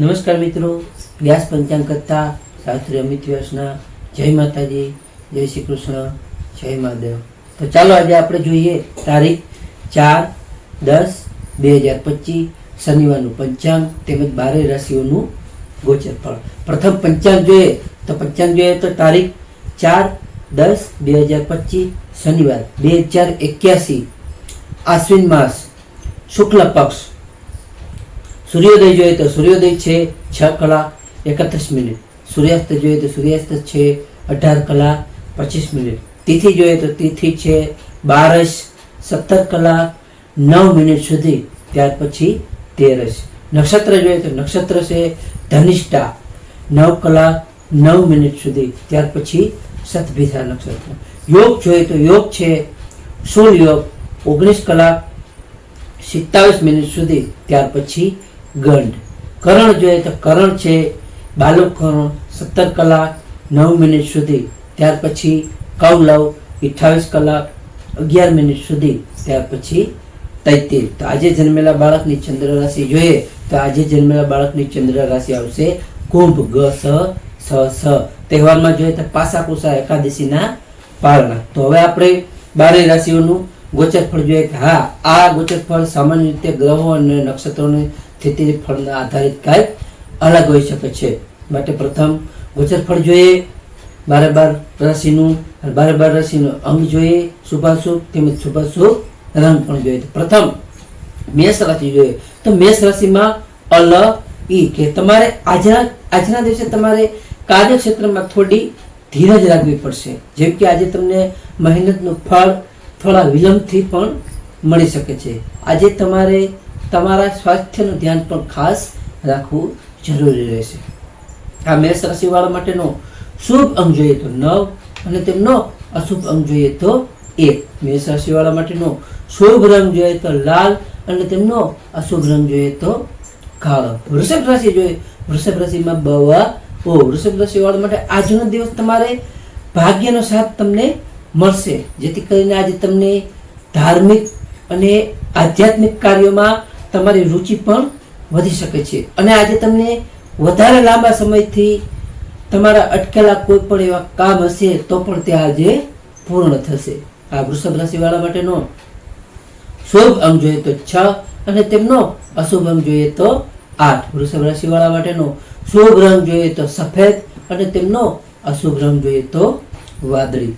નમસ્કાર મિત્રો. વ્યાસ પંચાંગ કરતા શાસ્ત્રી અમિત વ્યાસના જય માતાજી, જય શ્રી કૃષ્ણ, જય મહાદેવ. તો ચાલો આજે આપણે જોઈએ તારીખ ચાર દસ બે હજાર પચીસ, શનિવારનું પંચાંગ તેમજ બારે રાશિઓનું ગોચર ફળ પ્રથમ પંચાંગ જોઈએ. તો પંચાંગ જોઈએ તો તારીખ ચાર દસ બે હજાર પચીસ, શનિવાર બે હજાર એક્યાસી, આશ્વિન માસ, શુક્લ પક્ષ. સૂર્યોદય જોઈએ તો સૂર્યોદય છે છ કલાક એકત્રીસ મિનિટ. સૂર્યાસ્ત જોઈએ તો સૂર્યાસ્ત છે અઢાર કલાક પચીસ મિનિટ. તિથિ જોઈએ તો તિથિ છે બારસ, સત્તર કલાક નવ મિનિટ સુધી. ત્યાર પછી તેરસ. નક્ષત્ર જોઈએ તો નક્ષત્ર છે ધનિષ્ઠા. નવ કલાક નવ મિનિટ સુધી. ત્યાર પછી સતભિષા નક્ષત્ર. યોગ જોઈએ તો યોગ છે સૂળ યોગ. ઓગણીસ કલાક સિત્તાવીસ મિનિટ સુધી. ત્યાર પછી ગંડ કરણ જોઈએ તો કરણ છે બાલક કરણ સત્તર કલાક નવ મિનિટ સુધી. ત્યાર પછી કૌલવ અઠ્ઠાવીસ કલાક અગિયાર મિનિટ સુધી. ત્યાર પછી તૈતીર તો આજે જન્મેલા બાળકની ચંદ્ર રાશિ જોઈએ તો આજે જન્મેલા બાળકની ચંદ્ર રાશિ આવશે કુંભ, ગ, સ સ સ. તહેવારમાં જોઈએ તો પાસા કુસા એકાદશીના પારણા. તો હવે આપણે બારે રાશિઓનું ગોચર ફળ જોઈએ કે હા, આ ગોચર ફળ સામાન્ય રીતે ગ્રહો અને નક્ષત્રોની સ્થિતિ ફળના આધારિત કાંઈક અલગ હોઈ શકે છે. માટે પ્રથમ ગોચર ફળ જોઈએ બારે બાર રાશિનું બારે બાર રાશિનું અંગ જોઈએ શુભાશુભ તેમજ શુભાશુભ રંગ પણ જોઈએ. પ્રથમ મેષ રાશિ જોઈએ. તો મેષ રાશિમાં અલ, ઈ, કે તમારે આજના આજના દિવસે તમારે કાર્યક્ષેત્રમાં થોડી ધીરજ રાખવી પડશે. જેમ કે આજે તમને મહેનતનું ફળ થોડા વિલંબથી પણ મળી શકે છે. આજે તમારે તમારા સ્વાસ્થ્યનું ધ્યાન પણ ખાસ રાખવું જરૂરી રહેશે. આ મેષ રાશિવાળા માટેનો શુભ અંગ જોઈએ તો નવ અને તેમનો અશુભ અંગ જોઈએ તો એક. મેષ રાશિવાળા માટેનો શુભ રંગ જોઈએ તો લાલ અને તેમનો અશુભ રંગ જોઈએ તો કાળો. વૃષભ રાશિ જોઈએ, વૃષભ રાશિમાં બવા. ઓ, વૃષભ રાશિવાળા માટે આજનો દિવસ તમારે ભાગ્યનો સાથ તમને મળશે. જેથી કરીને આજે તમને ધાર્મિક અને આધ્યાત્મિક કાર્યોમાં તમારી રુચિ પણ વધી શકે છે. અને આજે તમને વધારે લાંબા સમયથી તમારા અટકેલા કોઈ પણ એવા કામ હશે તો પણ તે આજે પૂર્ણ થશે. આ વૃષભ રાશિવાળા માટેનો શુભ અંગ જોઈએ તો છ અને તેમનો અશુભ અંગ જોઈએ તો આઠ. વૃષભ રાશિવાળા માટેનો શુભ રંગ જોઈએ તો સફેદ અને તેમનો અશુભ રંગ જોઈએ તો વાદળી.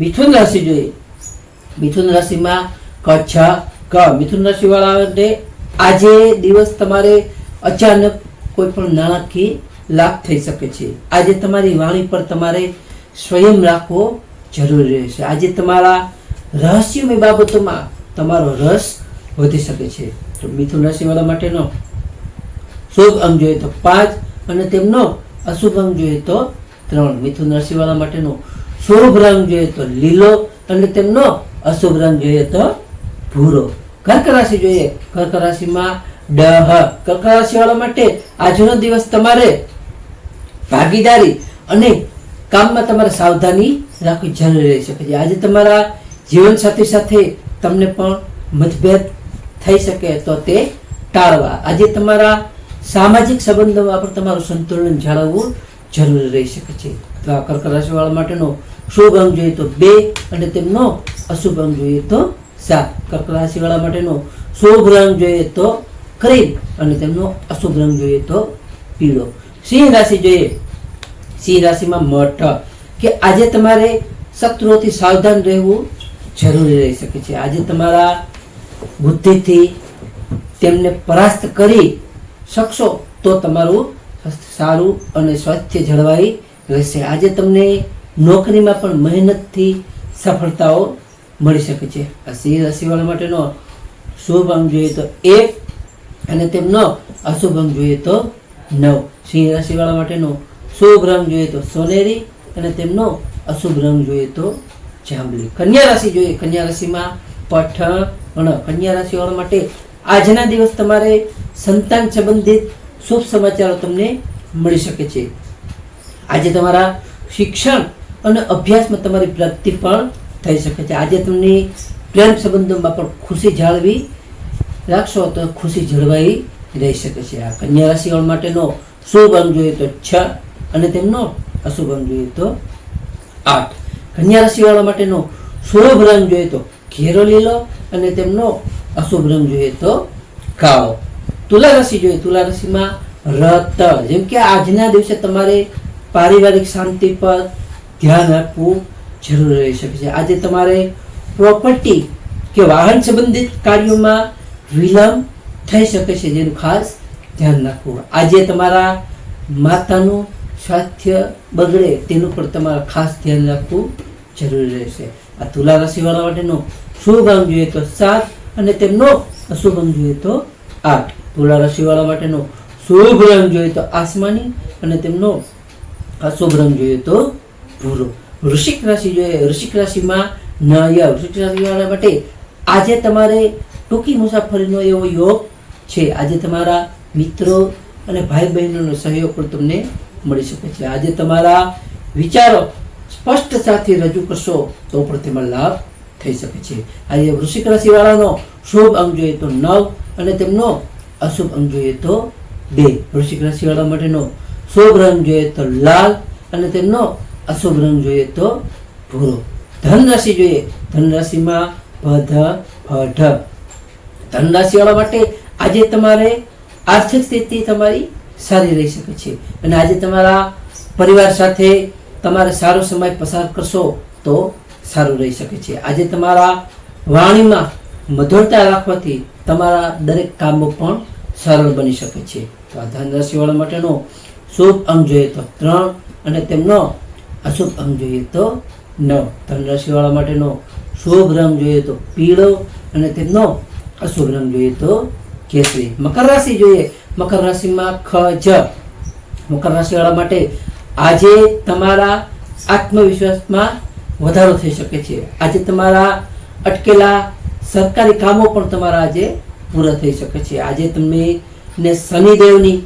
મિથુન રાશિ જોઈએ. મિથુન રાશિમાં કચ્છ ક. મિથુન રાશિવાળા માટે આજે દિવસ તમારે અચાનક કોઈ પણ નાણાકીય લાભ થઈ શકે છે. આજે તમારી વાણી પર તમારે સ્વયં રાખવો જરૂરી રહેશે. આજે તમારા રહસ્યમય બાબતોમાં તમારો રસ વધી શકે છે. તો મિથુન રાશિવાળા માટેનો શુભ અંગ જોઈએ તો પાંચ અને તેમનો અશુભ અંગ જોઈએ તો ત્રણ. મિથુન રાશિવાળા માટેનો શુભ રંગ જોઈએ તો લીલો અને તેમનો અશુભ રંગ જોઈએ તો ભૂરો. કર્ક રાશિ જોઈએ. કર્ક રાશિમાં ડહ. કર્ક રાશિવાળા માટે આજનો દિવસ તમારે ભાગીદારી અને કામમાં તમારે સાવધાની રાખવી જરૂરી રહી શકે છે આજે તમારા જીવનસાથી સાથે તમને પણ મતભેદ થઈ શકે તો તે ટાળવા. આજે તમારા સામાજિક સંબંધોમાં પણ તમારું સંતુલન જાળવવું જરૂરી રહી શકે છે. તો આ કર્ક રાશિવાળા માટેનો શુભ અંગ જોઈએ તો બે અને તેમનો અશુભ અંગ જોઈએ તો સાત કર્ક રાશિવાળા માટેનો શુભ રંગ જોઈએ તો ક્રીમ અને તેમનો અશુભ રંગ જોઈએ તો પીળો. સિંહ રાશિ જોઈએ. સિંહ રાશિમાં મઠ કે આજે તમારે શત્રુઓથી સાવધાન રહેવું જરૂરી રહી શકે છે. આજે તમારા બુદ્ધિથી તેમને પરાસ્ત કરી શકશો તો તમારું સારું અને સ્વાસ્થ્ય જળવાઈ રહેશે. આજે તમને નોકરીમાં પણ મહેનતથી સફળતાઓ મળી શકે છે. આ સિંહ રાશિવાળા માટેનો શુભ અંગ જોઈએ તો એક અને તેમનો અશુભ અંગ જોઈએ તો નવ. સિંહ રાશિવાળા માટેનો શુભ રંગ જોઈએ તો સોનેરી અને તેમનો અશુભ રંગ જોઈએ તો જાંબલી. કન્યા રાશિ જોઈએ. કન્યા રાશિમાં પઠણ કન્યા રાશિવાળા માટે આજના દિવસ તમારે સંતાન સંબંધિત શુભ સમાચારો તમને મળી શકે છે. આજે તમારા શિક્ષણ અને અભ્યાસમાં તમારી પ્રગતિ પણ થઈ શકે છે. આજે તમને પ્રેમ સંબંધોમાં પણ ખુશી જાળવી રાખશો તો ખુશી જળવાઈ રહી શકે છે. આ કન્યા રાશિવાળા માટેનો શુભ અંક જોઈએ તો છ અને તેમનો અશુભ અંક જોઈએ તો આઠ. કન્યા રાશિવાળા માટેનો શુભ રંગ જોઈએ તો ઘેરો લીલો અને તેમનો અશુભ રંગ જોઈએ તો કાળો. તુલા રાશિ જોઈએ. તુલા રાશિમાં રત. જેમ કે આજના દિવસે તમારે પારિવારિક શાંતિ પર ધ્યાન આપવું જરૂર રહી શકે છે. આજે તમારે પ્રોપર્ટી કે વાહન સંબંધિત કાર્યોમાં વિલંબ થઈ શકે છે, જેનું ખાસ ધ્યાન રાખવું. આજે તમારા માતાનું સ્વાસ્થ્ય બગડે, તેનું પણ તમારે ખાસ ધ્યાન રાખવું જરૂરી રહેશે. આ તુલા રાશિવાળા માટેનો શુભ અંગ જોઈએ તો સાત અને તેમનો અશુભ અંગ જોઈએ તો આઠ. તુલા રાશિવાળા માટેનો શુભ રંગ જોઈએ તો આસમાની અને તેમનો અશુભ રંગ જોઈએ તો ભૂરો. વૃશ્ચિક રાશિ જોઈએ વૃશ્ચિક રાશિમાં નય વૃશ્ચિક રાશિવાળા માટે આજે તમારે ટૂંકી મુસાફરીનો એવો યોગ છે. આજે તમારા મિત્રો અને ભાઈ બહેનોનો સહયોગ પણ તમને મળી શકે છે. આજે તમારા વિચારો સ્પષ્ટ સાથે રજૂ કરશો તો પણ તેમાં લાભ થઈ શકે છે. આજે વૃશ્ચિક રાશિવાળાનો શુભ અંક જોઈએ તો નવ અને તેમનો અશુભ અંક જોઈએ તો બે. વૃશ્ચિક રાશિવાળા માટેનો શુભ રંગ જોઈએ તો લાલ અને તેમનો અશુભ રંગ જોઈએ તો ભૂરો. ધન રાશિ જોઈએ. ધન રાશિમાં ભધ ભઢ ધન રાશિવાળા માટે આજે તમારે આર્થિક સ્થિતિ તમારી સારી રહી શકે છે. અને આજે તમારા પરિવાર સાથે તમારે સારો સમય પસાર કરશો તો સારું રહી શકે છે. આજે તમારા વાણીમાં મધુરતા રાખવાથી તમારા દરેક કામો પણ સરળ બની શકે છે. તો આ ધન રાશિવાળા માટેનો શુભ અંગ જોઈએ તો ત્રણ અને તેમનો અશુભ અંગ જોઈએ તો નવ ધન રાશિવાળા માટેનો શુભ રંગ જોઈએ તો પીળો અને તેમનો અશુભ રંગ જોઈએ તો કેસરી. મકર રાશિ જોઈએ. મકર રાશિમાં ખ, જ. મકર રાશિવાળા માટે આજે તમારા આત્મવિશ્વાસમાં વધારો થઈ શકે છે. આજે તમારા અટકેલા સરકારી કામો પણ તમારા આજે પૂરા થઈ શકે છે. આજે તમને ને શનિદેવની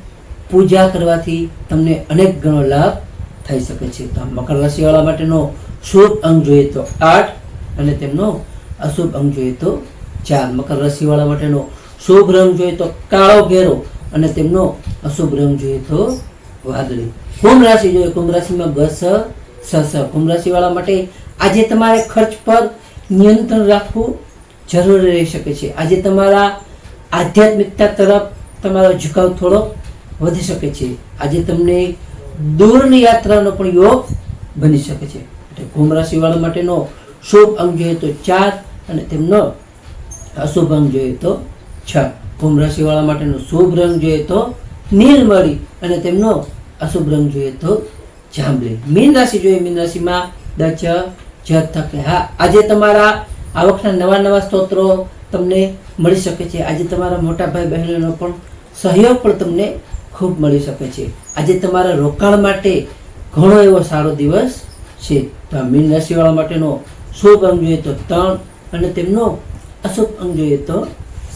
પૂજા કરવાથી તમને અનેક ગણો લાભ થઈ શકે છે. તો મકર રાશિવાળા માટેનો શુભ અંક જોઈએ તો આઠ અને તેમનો અશુભ અંક જોઈએ તો ચાર. મકર રાશિવાળા માટેનો શુભ રંગ જોઈએ તો કાળો ઘેરો અને તેમનો અશુભ રંગ જોઈએ તો વાદળી. કુંભ રાશિ જોઈએ. કુંભ રાશિમાં બસ સ સ. કુંભ રાશિવાળા માટે આજે તમારે ખર્ચ પર નિયંત્રણ રાખવું જરૂરી રહી શકે છે. આજે તમારા આધ્યાત્મિકતા તરફ તમારો ઝુકાવ થોડો વધી શકે છે. આજે તમને દૂરની યાત્રાનો પણ યોગ બની શકે છે. એટલે કુંભ રાશિવાળા માટેનો શુભ અંગ જોઈએ તો ચાર અને તેમનો અશુભ અંગ જોઈએ તો છ. કુંભ રાશિવાળા માટેનો શુભ રંગ જોઈએ તો નીલમળી અને તેમનો અશુભ રંગ જોઈએ તો જાંબલી. મીન રાશિ જોઈએ, મીન રાશિમાં દ, ચ, જ થકે હા. આજે તમારા આવકના નવા નવા સ્ત્રોતો તમને મળી શકે છે. આજે તમારા મોટા ભાઈ બહેનોનો પણ સહયોગ પણ તમને ખૂબ મળી શકે છે. આજે તમારા રોકાણ માટે ઘણો એવો સારો દિવસ છે. તો આ મીન રાશિવાળા માટેનો શુભ અંગ જોઈએ તો ત્રણ અને તેમનો અશુભ અંગ જોઈએ તો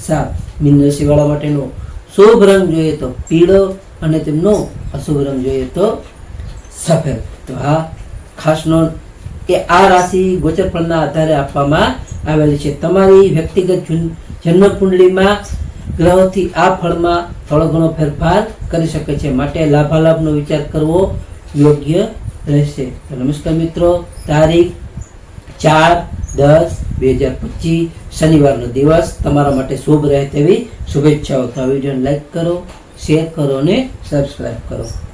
સાત. મીન રાશિવાળા માટેનો શુભ રંગ જોઈએ તો પીળો અને તેમનો અશુભ રંગ જોઈએ તો સફેદ. તો આ ખાસ નોંધ કે આ રાશિ ગોચર ફળના આધારે આપવામાં આવેલી છે. તમારી વ્યક્તિગત જુન- જન્મ કુંડળીમાં ગ્રહોથી આ ફળમાં થોડો ઘણો ફેરફાર કરી શકે છે. માટે લાભાલાભનો વિચાર કરવો યોગ્ય રહેશે. તો નમસ્કાર મિત્રો, તારીખ ચાર દસ બે હજાર પચીસ, શનિવારનો દિવસ. તમારા માટે શુભ રહે તેવી શુભેચ્છાઓ. તો આ વિડીયોને લાઈક કરો, શેર કરો અને સબસ્ક્રાઈબ કરો.